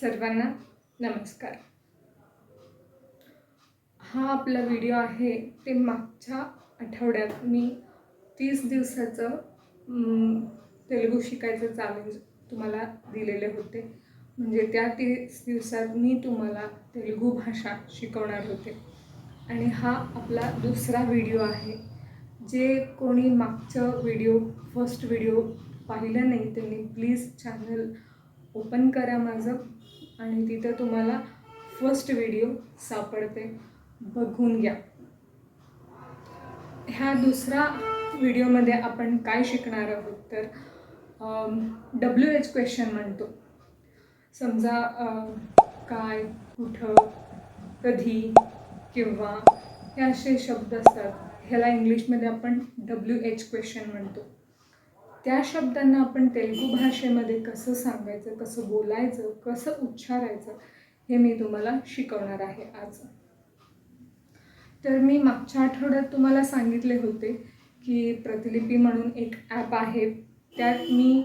सर्वांना नमस्कार. हा आपला व्हिडिओ आहे ते मागच्या आठवड्यात मी तीस दिवसाचं तेलगू तेलुगू शिकायचं चॅलेंज तुम्हाला दिलेले होते. म्हणजे त्या तीस दिवसात मी तुम्हाला तेलुगू भाषा शिकवणार होते. आणि हा आपला दुसरा व्हिडिओ आहे जे कोणी मागचं व्हिडिओ फर्स्ट व्हिडिओ पाहिलं नाही त्यांनी प्लीज चॅनल ओपन करा माझं. आणि तिथं तुम्हाला फर्स्ट व्हिडिओ सापडते. बघून घ्या. ह्या दुसरा व्हिडिओमध्ये आपण काय शिकणार आहोत तर डब्ल्यू एच क्वेश्चन म्हणतो. समजा काय कुठं कधी किंवा हे असे शब्द असतात. ह्याला इंग्लिशमध्ये आपण डब्ल्यू एच क्वेश्चन म्हणतो. त्या शब्दांना आपण तेलुगू भाषेमध्ये कसं सांगायचं कसं बोलायचं कसं उच्चारायचं हे मी तुम्हाला शिकवणार आहे आज. तर मी मागच्या आठवड्यात तुम्हाला सांगितले होते की प्रतिलिपी म्हणून एक ॲप आहे. त्यात मी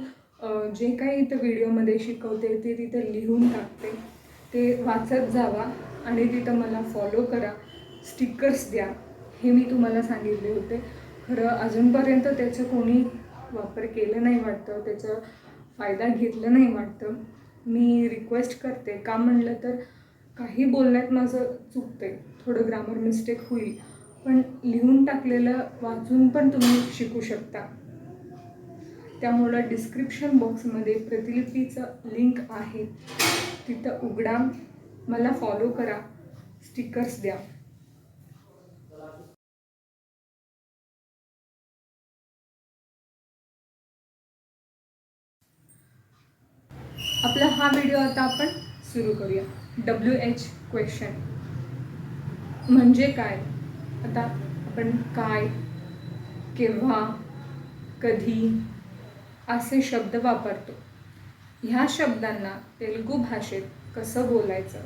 जे काही इथं व्हिडिओमध्ये शिकवते ते तिथं लिहून टाकते. ते वाचत जावा आणि तिथं मला फॉलो करा. स्टिकर्स द्या. हे मी तुम्हाला सांगितले होते. खरं अजूनपर्यंत त्याचं कोणी वापर केलं नाही वाटतं त्याचा फायदा घेतला नाही वाटतं. मी रिक्वेस्ट करते. का म्हणलं तर काही बोलण्यात माझं चुकते थोडं ग्रामर मिस्टेक होईल. पण लिहून टाकलेलं वाचून पण तुम्ही शिकू शकता. त्यामुळं डिस्क्रिप्शन बॉक्समध्ये प्रतिलिपीचं लिंक आहे. तिथं उघडा. मला फॉलो करा. स्टिकर्स द्या. आपला हा व्हिडिओ आता आपण सुरू करूया. डब्ल्यू एच क्वेश्चन म्हणजे काय? आता आपण काय केव्हा कधी असे शब्द वापरतो? ह्या शब्दांना तेलुगू भाषेत कसं बोलायचं?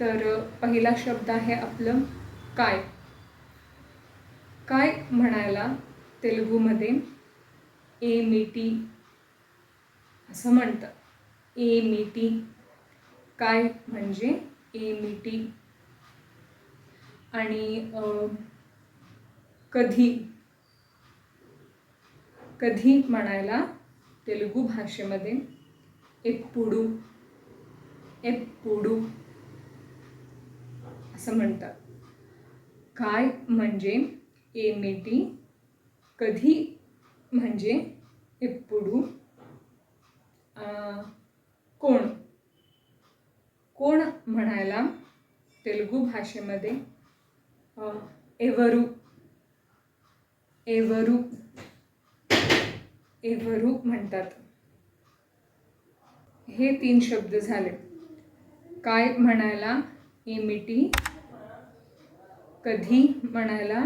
तर पहिला शब्द आहे आपलं काय? काय म्हणायला तेलुगूमध्ये? ए मिटी असं म्हणतात ए मिटी काय म्हणजे? ए मिटी आणि कधी? कधी म्हणायला तेलुगू भाषेमध्ये? एप्पुडू. एप्पुडू. असं म्हणतात. काय म्हणजे? एमिटी कधी म्हणजे? एप्पुडू. कोण? कोण म्हणायला तेलुगू भाषेमध्ये? एवरू. एवरू. एवरू म्हणतात. हे तीन शब्द झाले. काय म्हणायला? एमिटी कधी म्हणायला?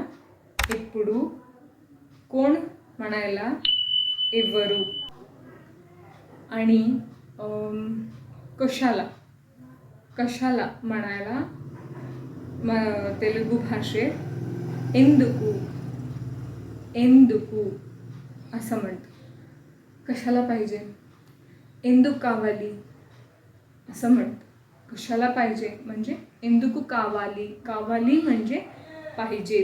इप्पुडू. कोण म्हणायला? एवरू. आणि कशाला कशाला म्हणायला म तेलुगू भाषेत एंदुकू एंदुकू असं म्हणतं कशाला पाहिजे? एंदू कावाली असं म्हणतं कशाला पाहिजे? म्हणजे एंदुकू कावाली कावाली म्हणजे पाहिजे.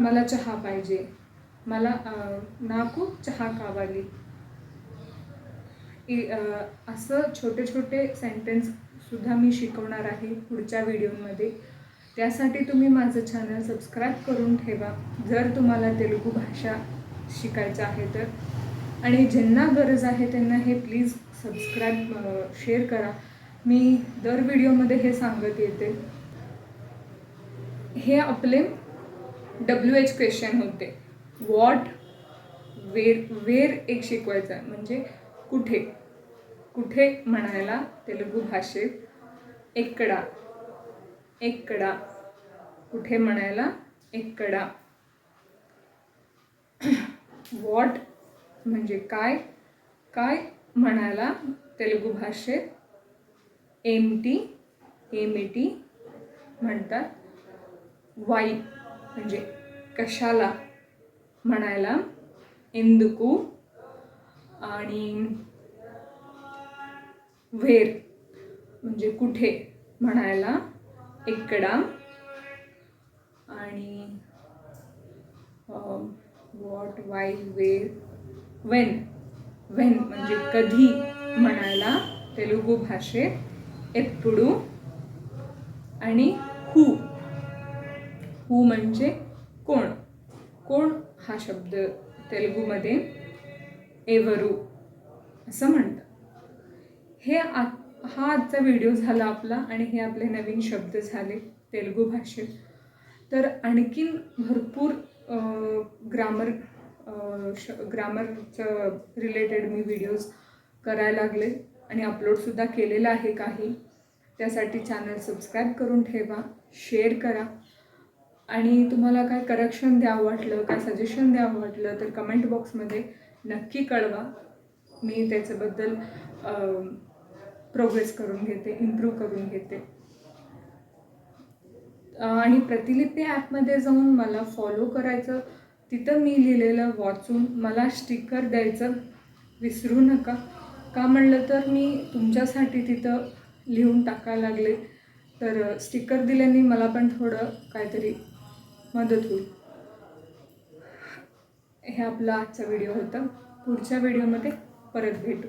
मला चहा पाहिजे. मला नाकू चहा कावाली. की असं छोटे छोटे सेंटेन्स सुद्धा मी शिकवणार आहे पुढच्या व्हिडिओमध्ये त्यासाठी तुम्ही माझं चॅनल सबस्क्राईब करून ठेवा. जर तुम्हाला तेलुगू भाषा शिकायचं आहे तर. आणि ज्यांना गरज आहे त्यांना हे प्लीज सबस्क्राईब शेअर करा. मी दर व्हिडिओमध्ये हे सांगत येते. हे आपले डब्ल्यू एच क्वेश्चन होते. वॉट वेर वेर एक शिकवायचं आहे. म्हणजे कुठे? कुठे म्हणायला तेलुगू भाषेत? एकडा. एकडा. कुठे म्हणायला? एकडा. वॉट म्हणजे काय? काय म्हणायला तेलुगू भाषेत? एमटी एमटी म्हणतात. वाई म्हणजे कशाला म्हणायला? इंदुकू आणि व्हेर म्हणजे कुठे म्हणायला एकड़ा आणि what why where when when म्हणजे कधी म्हणायला तेलुगू भाषेत एप्पडू. आणि हू हू म्हणजे कोण? कोण हा शब्द तेलुगूमध्ये एवरू असं म्हणतात. हे आ हा आजचा व्हिडिओ झाला आपला आणि हे आपले नवीन शब्द झाले तेलुगू भाषेत. तर आणखीन भरपूर ग्रामर श ग्रामरचं रिलेटेड मी व्हिडिओज करायला लागले आणि अपलोडसुद्धा केलेलं आहे काही. त्यासाठी चॅनल सबस्क्राईब करून ठेवा शेअर करा. आणि तुम्हाला काय करेक्शन द्यावं वाटलं काय सजेशन द्यावं वाटलं तर कमेंट बॉक्समध्ये नक्की कळवा. मी त्याच्याबद्दल प्रोग्रेस करून घेते इम्प्रूव्ह करून घेते. आणि प्रतिलिपी ॲपमध्ये जाऊन मला फॉलो करायचं तिथं मी लिहिलेलं वाचून मला स्टिकर द्यायचं विसरू नका. का म्हणलं तर मी तुमच्यासाठी तिथं लिहून टाकायला लागले. तर स्टिकर दिल्याने मला पण थोडं काहीतरी मदत होईल. हे आपला आजचा व्हिडिओ होता. पुढच्या व्हिडिओमध्ये परत भेटू.